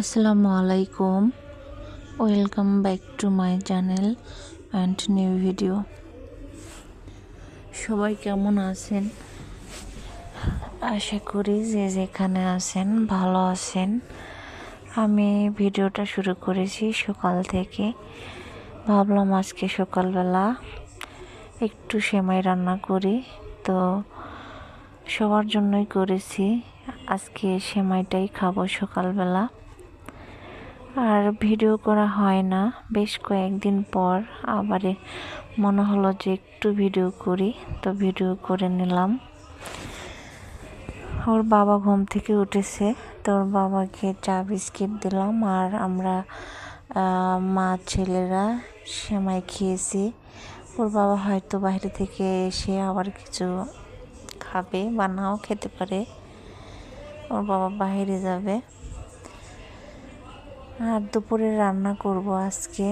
আসসালামু আলাইকুম welcome back to my channel and new video সবাই কেমন আছেন? আশা করি যে যেখানে আছেন, ভালো আছেন। আমি ভিডিওটা শুরু করেছি সকাল থেকে। ভাবলাম আজকে সকালবেলা একটু সেমাই রান্না করি। তো সবার জন্যই করেছি। আজকে সেমাইটাই খাব সকালবেলা। আর ভিডিও করা হয় না। বেশ কয়েকদিন পর আবার মনে হলো যে একটু ভিডিও করি, তো ভিডিও করে নিলাম। ওর বাবা ঘুম থেকে উঠেছে, তো ওর বাবাকে চা বিস্কিট দিলাম আর আমরা মা, ছেলেরা সেমাই খেয়েছি। ওর বাবা হয়তো বাইরে থেকে এসে আবার কিছু খাবে বা নাও খেতে পারে। ওর বাবা বাইরে যাবে। আর দুপুরে রান্না করব আজকে।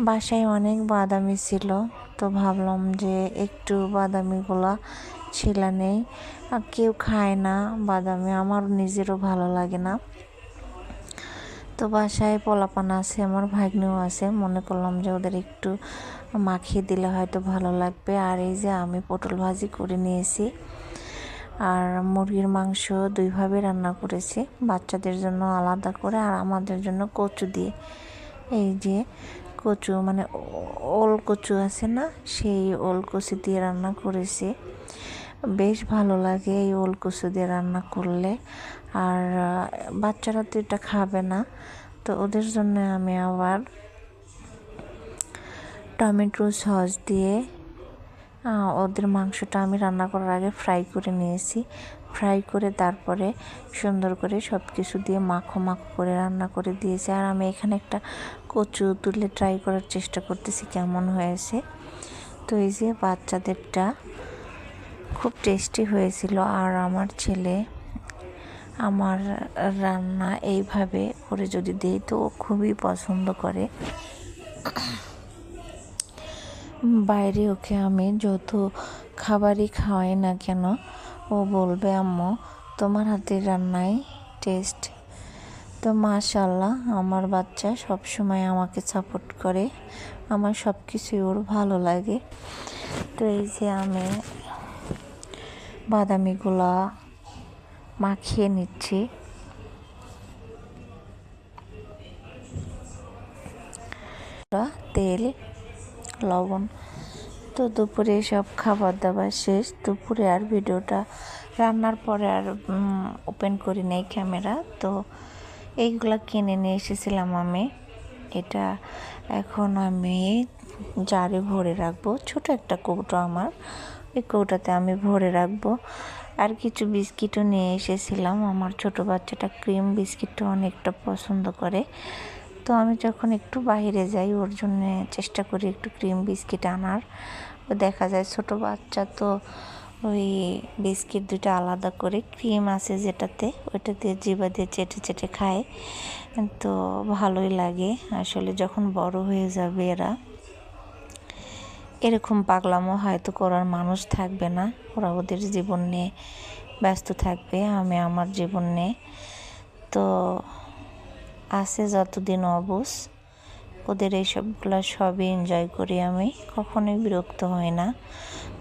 বাসায় অনেক বাদামি ছিল, তো ভাবলাম যে একটু বাদামিগুলা ছিলা নেই। আর কেউ খায় না বাদামি, আমার নিজেরও ভালো লাগে না। তো বাসায় পোলাপান আছে, আমার ভাগ্নেও আছে, মনে করলাম যে ওদের একটু মাখিয়ে দিলে হয়তো ভালো লাগবে। আর এই যে আমি পটল ভাজি করে নিয়েছি। আর মুরগির মাংস দুইভাবে রান্না করেছি। বাচ্চাদের জন্য আলাদা করে আর আমাদের জন্য কচু দিয়ে। এই যে কচু মানে ওল কচু আছে না? সেই ওল কচু দিয়ে রান্না করেছি। বেশ ভালো লাগে এই ওল কচু দিয়ে রান্না করলে। আর, বাচ্চারা তো এটা খাবে না। তো ওদের জন্য আমি আবার টমেটো সস দিয়ে ওদের মাংসটা আমি রান্না করার আগে ফ্রাই করে নিয়েছি। ফ্রাই করে তারপরে সুন্দর করে সব কিছু দিয়ে মাখো মাখো করে রান্না করে দিয়েছি। আর আমি এখানে একটা কচু তুলে ট্রাই করার চেষ্টা করতেছি, কেমন হয়েছে। তো এই যে বাচ্চাদেরটা খুব টেস্টি হয়েছিল। আর আমার ছেলে, আমার রান্না এইভাবে করে যদি দেই তো খুবই পছন্দ করে। বাইরে ওকে আমি যত খাবারই খাওয়াই না কেন? ও বলবে, আম্মু, তোমার হাতের রান্নাই টেস্ট তো মাশাল্লাহ আমার বাচ্চা সব সময় আমাকে সাপোর্ট করে। আমার সব কিছুই ওর ভালো লাগে। তো এই যে আমি বাদামিগুলা মাখিয়ে নিচ্ছি। তেল লবণ। তো দুপুরে সব খাবার দাবার শেষ। দুপুরে আর ভিডিওটা রান্নার পরে আর ওপেন করি নাই ক্যামেরা। তো এইগুলো কিনে নিয়ে এসেছিলাম আমি। এটা এখন আমি জারে ভরে রাখব। ছোট একটা কৌটো আমার। ওই কৌটাতে আমি ভরে রাখব। আর কিছু বিস্কিটও নিয়ে এসেছিলাম। আমার ছোট বাচ্চাটা ক্রিম বিস্কিটটা অনেকটা পছন্দ করে। তো আমি যখন একটু বাইরে যাই, ওর জন্য চেষ্টা করি একটু ক্রিম বিস্কিট আনার। দেখা যায় ছোট বাচ্চা তো ওই বিস্কিট দুটো আলাদা করে ক্রিম আছে যেটাতে ওইটাতে জিবা দিয়ে চেটে চেটে খায়। তো ভালোই লাগে। আসলে যখন বড় হয়ে যাবে এরা, এরকম পাগলামো হয়তো করার মানুষ থাকবে না। ওরা ওদের জীবন নিয়ে ব্যস্ত থাকবে, আমি আমার জীবন নিয়ে। তো আছে যতদিন অবস ওদের এইসবগুলো সবই এনজয় করি আমি। কখনোই বিরক্ত হই না।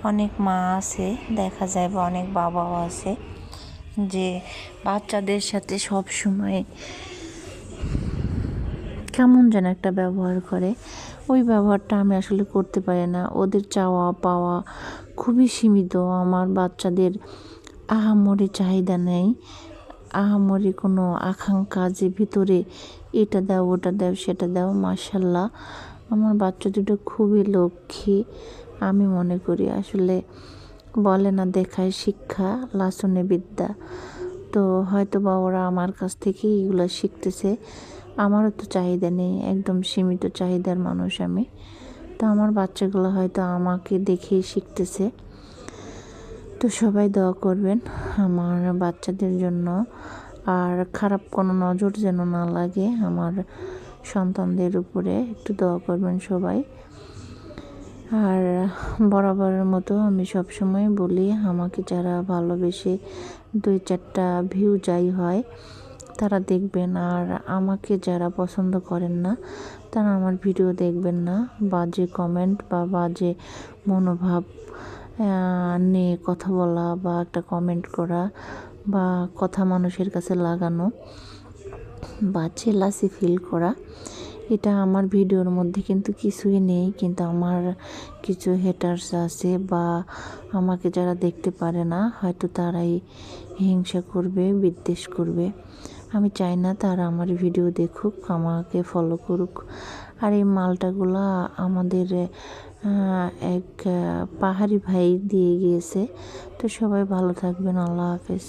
অনেক মা আছে, দেখা যায় বা অনেক বাবাও আছে যে বাচ্চাদের সাথে সব সময় কেমন যেন একটা ব্যবহার করে। ওই ব্যবহারটা আমি আসলে করতে পারি না। ওদের চাওয়া পাওয়া খুবই সীমিত। আমার বাচ্চাদের আহামরি চাহিদা নেই। আহামরি কোনো আকাঙ্ক্ষা যে ভিতরে এটা দাও, ওটা দাও, সেটা দাও মার্শাল্লাহ আমার বাচ্চা দুটো খুবই লক্ষ্মী, আমি মনে করি। আসলে বলে না, দেখায় শিক্ষা, লাসনে বিদ্যা। তো হয়তো বা ওরা আমার কাছ থেকেই এগুলো শিখতেছে। আমারও তো চাহিদা নেই, একদম সীমিত চাহিদার মানুষ আমি। তো আমার বাচ্চাগুলো হয়তো আমাকে দেখেই শিখতেছে। তো সবাই দোয়া করবেন আমার বাচ্চাদের জন্য। আর খারাপ কোনো নজর যেন না লাগে আমার সন্তানদের উপরে, একটু দোয়া করবেন সবাই। আর বরাবরের মতো আমি সবসময় বলি, আমাকে যারা ভালোবেসে দুই চারটা ভিউ যাই হয়, তারা দেখবেন। আর আমাকে যারা পছন্দ করেন না, তারা আমার ভিডিও দেখবেন না। বাজে কমেন্ট বা বাজে মনোভাব নিয়ে কথা বলা বা একটা কমেন্ট করা বা কথা মানুষের কাছে লাগানো বা চেলাসি ফিল করা, এটা আমার ভিডিওর মধ্যে কিন্তু কিছুই নেই। কিন্তু আমার কিছু হেটার্স আছে বা আমাকে যারা দেখতে পারে না, হয়তো তারাই হিংসা করবে, বিদ্বেষ করবে। আমি চাই না তারা আমার ভিডিও দেখুক, আমাকে ফলো করুক। আর এই মালটাগুলো আমাদের এক পাহাড়ি ভাই দিয়ে গিয়েছে। তো সবাই ভালো থাকবেন, আল্লাহ হাফেজ।